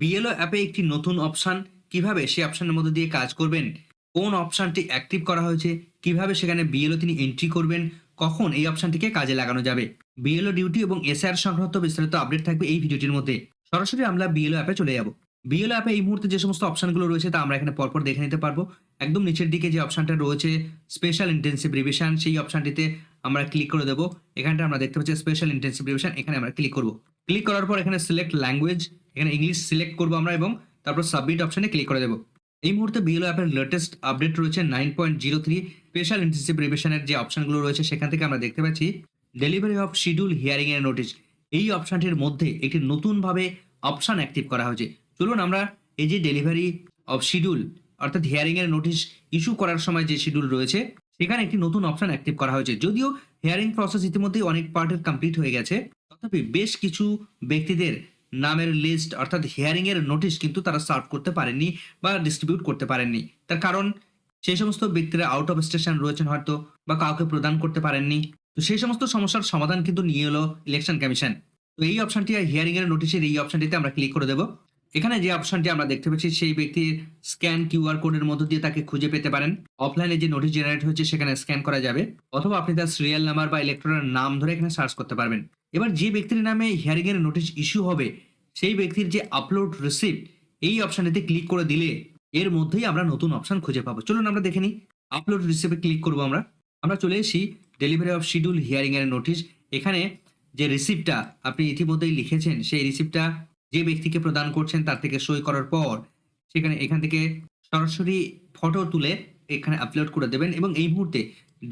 BLO অ্যাপে একটি নতুন অপশান কীভাবে সেই অপশানের মধ্যে দিয়ে কাজ করবেন? কোন অপশানটি অ্যাক্টিভ করা হয়েছে? কীভাবে সেখানে বিএলও তিনি এন্ট্রি করবেন? কখন এই অপশনটিকে কাজে লাগানো যাবে? বিএলও ডিউটি এবং এসআর সংক্রান্ত বিস্তারিত আপডেট থাকবে এই ভিডিওটির মধ্যে। সরাসরি আমরা বিএলও অ্যাপে চলে যাব। বিএলও অ্যাপে এই মুহূর্তে যে সমস্ত অপশনগুলো রয়েছে তা আমরা এখানে পরপর দেখে নিতে পারব। একদম নিচের দিকে যে অপশনটা রয়েছে স্পেশাল ইন্টেন্সিভ রিভিশন সেই অপশনটিতে আমরা ক্লিক করে দেবো। এখানটা আমরা দেখতে পাচ্ছি স্পেশাল ইন্টেন্সিভ রিভিশন এখানে আমরা ক্লিক করব। ক্লিক করার পর এখানে সিলেক্ট ল্যাঙ্গুয়েজ এখানে ইংলিশ সিলেক্ট করব আমরা এবং তারপর সাবমিট অপশানে ক্লিক করে দেবো। এই মুহূর্তে বিএলও অ্যাপের লেটেস্ট আপডেট রয়েছে nine point zero three special intensive রিভিশনের যে অপশনগুলো রয়েছে, সেখান থেকে আমরা দেখতে পাচ্ছি ডেলিভারি অফ শিডিউল হিয়ারিং এর নোটিশ এই অপশানটির মধ্যে একটি নতুনভাবে অপশান অ্যাক্টিভ করা হয়েছে। চলুন আমরা এই যে ডেলিভারি অফ শিডিউল অর্থাৎ হিয়ারিং এর নোটিশ ইস্যু করার সময় যে শিডিউল রয়েছে, সেখানে একটি নতুন অপশন অ্যাক্টিভ করা হয়েছে। যদিও হিয়ারিং প্রসেস ইতিমধ্যেই অনেক পার্টের কমপ্লিট হয়ে গেছে, তথাপি বেশ কিছু ব্যক্তিদের নামের লিস্ট অর্থাৎ হিয়ারিং এর নোটিশ কিন্তু তারা সার্ভ করতে পারেননি বা ডিস্ট্রিবিউট করতে পারেননি। তার কারণ, সেই সমস্ত ব্যক্তিরা আউট অফ স্টেশন রয়েছেন হয়তো বা কাউকে প্রদান করতে পারেননি। তো সেই সমস্ত সমস্যার সমাধান কিন্তু নিয়ে এলো ইলেকশন কমিশন তো এই অপশনটি হিয়ারিং এর নোটিশের এই অপশনটিতে আমরা ক্লিক করে দেবো। এখানে যে অপশনটি আমরা দেখতে পাচ্ছি সেই ব্যক্তির স্ক্যান কিউআর কোডের মধ্য দিয়ে তাকে খুঁজে পেতে পারেন। অফলাইনে যে নোটিশ জেনারেট হয়েছে, সেখানে স্ক্যান করা যাবে। অথবা আপনি তার সিরিয়াল নাম্বার বা ইলেকট্রনের নাম ধরে এখানে সার্চ করতে পারবেন। এবার যে ব্যক্তির নামে হিয়ারিং এর নোটিশ ইস্যু হবে, সেই ব্যক্তির যে আপলোড রিসিপ্ট এই অপশনটিতে ক্লিক করে দিলে এর মধ্যেই আমরা নতুন অপশন খুঁজে পাবো। চলুন আমরা দেখে নিই। আপলোড রিসিপ্টে ক্লিক করব আমরা। আমরা চলে এসেছি ডেলিভারি অফ শিডিউল হিয়ারিং এর নোটিশ এখানে যে রিসিপ্টটা আপনি ইতিমধ্যেই লিখেছেন, সেই রিসিপ্টটা যে ব্যক্তিকে প্রদান করছেন তার থেকে সই করার পর সেখানে, এখান থেকে সরাসরি ফটো তুলে এখানে আপলোড করে দেবেন এবং এই মুহূর্তে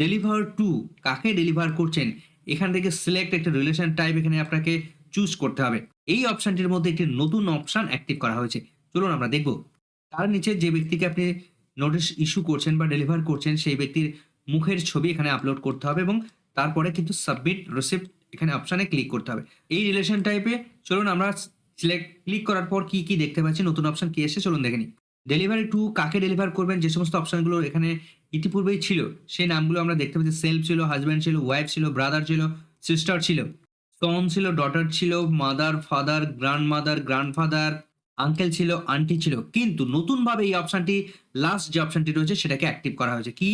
ডেলিভার টু কাকে ডেলিভার করছেন, এখান থেকে সিলেক্ট একটা রিলেশন টাইপ এখানে আপনাকে চুজ করতে হবে। এই অপশনটির মধ্যে একটি নতুন অপশন অ্যাক্টিভ করা হয়েছে। চলুন আমরা দেখব। তার নিচে যে ব্যক্তিকে আপনি নোটিশ ইস্যু করছেন বা ডেলিভার করছেন, সেই ব্যক্তির মুখের ছবি এখানে আপলোড করতে হবে এবং তারপরে কিন্তু সাবমিট রিসিপ্ট এখানে অপশানে ক্লিক করতে হবে। এই রিলেশন টাইপে চলুন আমরা সিলেক্ট ক্লিক করার পর কি কি দেখতে পাচ্ছি? নতুন অপশন কি এসে চলুন দেখে নিই। ডেলিভারি টু কাকে ডেলিভার করবেন? যে সমস্ত অপশানগুলো এখানে ইতিপূর্বেই ছিল, সেই নামগুলো আমরা দেখতে পাচ্ছি। সেলফ ছিল হাজব্যান্ড ছিল ওয়াইফ ছিল ব্রাদার ছিল সিস্টার ছিল। সন ছিল ডটার ছিল mother father grandmother grandfather uncle ছিল আন্টি ছিল। কিন্তু নতুনভাবে এই অপশানটি লাস্ট যে অপশানটি রয়েছে, সেটাকে অ্যাক্টিভ করা হয়েছে। কি?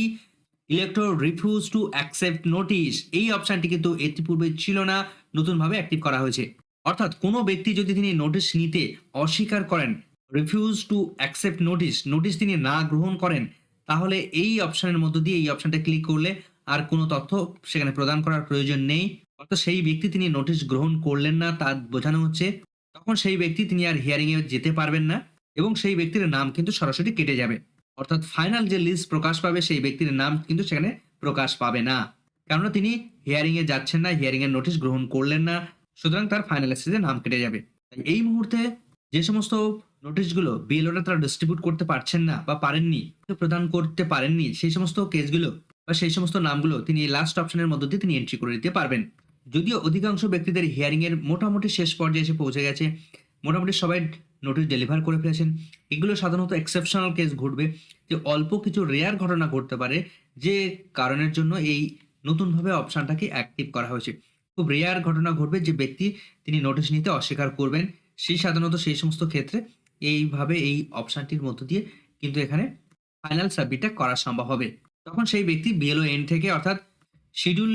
Elector refuse to accept notice এই অপশানটি কিন্তু ইতিপূর্বে ছিল না, নতুনভাবে অ্যাক্টিভ করা হয়েছে। অর্থাৎ কোনো ব্যক্তি যদি তিনি নোটিশ নিতে অস্বীকার করেন refuse to accept notice notice তিনি না গ্রহণ করেন, তাহলে এই অপশানের মধ্য দিয়ে এই অপশানটা ক্লিক করলে আর কোনো তথ্য সেখানে প্রদান করার প্রয়োজন নেই। অর্থাৎ সেই ব্যক্তি তিনি নোটিশ গ্রহণ করলেন না, তা বোঝানো হচ্ছে, তখন সেই ব্যক্তি তিনি আর হিয়ারিংয়ে যেতে পারবেন না এবং সেই ব্যক্তির নাম কিন্তু সরাসরি কেটে যাবে। অর্থাৎ ফাইনাল যে লিস্ট প্রকাশ পাবে, সেই ব্যক্তির নাম কিন্তু সেখানে প্রকাশ পাবে না। কেননা তিনি হিয়ারিংয়ে যাচ্ছেন না হিয়ারিংয়ের নোটিশ গ্রহণ করলেন না সুতরাং তার ফাইনাল স্টেজে নাম কেটে যাবে। এই মুহূর্তে যে সমস্ত নোটিশগুলো বিএলওরা তারা ডিস্ট্রিবিউট করতে পারছেন না বা পারেননি, প্রদান করতে পারেননি, সেই সমস্ত কেসগুলো বা সেই সমস্ত নামগুলো তিনি এই লাস্ট অপশনের মধ্য দিয়ে তিনি এন্ট্রি করে দিতে পারবেন। যদিও অধিকাংশ ব্যক্তিদের হিয়ারিং এর মোটামুটি শেষ পর্যায়ে এসে পৌঁছে গেছে, মোটামুটি সবাই নোটিশ ডেলিভার করে ফেলেছেন। এগুলো সাধারণত এক্সেপশনাল কেস ঘটবে যে অল্প কিছু রেয়ার ঘটনা ঘটতে পারে যে কারণের জন্য এই নতুনভাবে অপশনটাকে অ্যাক্টিভ করা হয়েছে। খুব রেয়ার ঘটনা ঘটবে যে ব্যক্তি তিনি নোটিশ নিতে অস্বীকার করবেন। সেই সাধারণত সেই সমস্ত ক্ষেত্রে এইভাবে এই অপশানটির মধ্য দিয়ে কিন্তু এখানে ফাইনাল সাবমিটটা করা সম্ভব হবে। তখন সেই ব্যক্তি বিএলও এন থেকে অর্থাৎ শিডিউল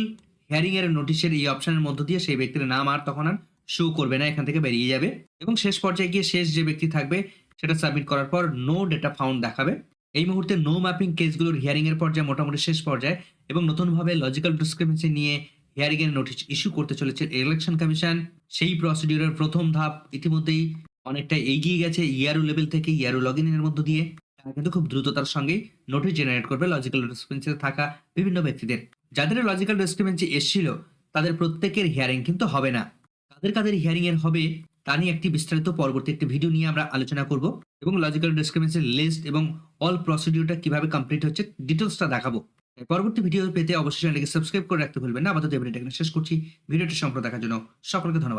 হিয়ারিং এর নোটিশের এই অপশানের মধ্য দিয়ে সেই ব্যক্তির নাম আর তখন আর শো করবে না, এখান থেকে বেরিয়ে যাবে। এবং শেষ পর্যায়ে গিয়ে শেষ যে ব্যক্তি থাকবে, সেটা সাবমিট করার পর নো ডেটা ফাউন্ড দেখাবে। এই মুহূর্তে নো ম্যাপিং কেসগুলোর হিয়ারিং এর পর্যায়ে মোটামুটি শেষ পর্যায়ে এবং নতুনভাবে লজিক্যাল ডিসক্রিপেন্সি নিয়ে হিয়ারিং এর নোটিশ ইস্যু করতে চলেছে ইলেকশন কমিশন সেই প্রসিডিউরের প্রথম ধাপ ইতিমধ্যেই অনেকটা এগিয়ে গেছে ইয়ারু লেভেল থেকে ইয়ারু লগ এর মধ্য দিয়ে। তারা কিন্তু খুব দ্রুততার সঙ্গে নোটিশ জেনারেট করবে লজিক্যাল ডিসক্রিপেন্সিতে থাকা বিভিন্ন ব্যক্তিদের। যাদের লজিক্যাল ডিসক্রিপেন্সি এসেছিল, তাদের প্রত্যেকের হিয়ারিং কিন্তু হবে না। কাদের কাদের হিয়ারিং এর হবে, তা নিয়ে একটি বিস্তারিত পরবর্তী একটি ভিডিও নিয়ে আমরা আলোচনা করব এবং লজিক্যাল ডিসক্রিপেন্সির লিস্ট এবং অল প্রসিডিউরটা কীভাবে কমপ্লিট হচ্ছে ডিটেলসটা দেখাবো। পরবর্তী ভিডিও পেতে অবশ্যই চ্যানেলটিকে সাবস্ক্রাইব করে রাখতে ভুলবেন না। আপাতত এবার এখানে শেষ করছি। ভিডিওটি সম্পূর্ণ দেখার জন্য সকলকে ধন্যবাদ।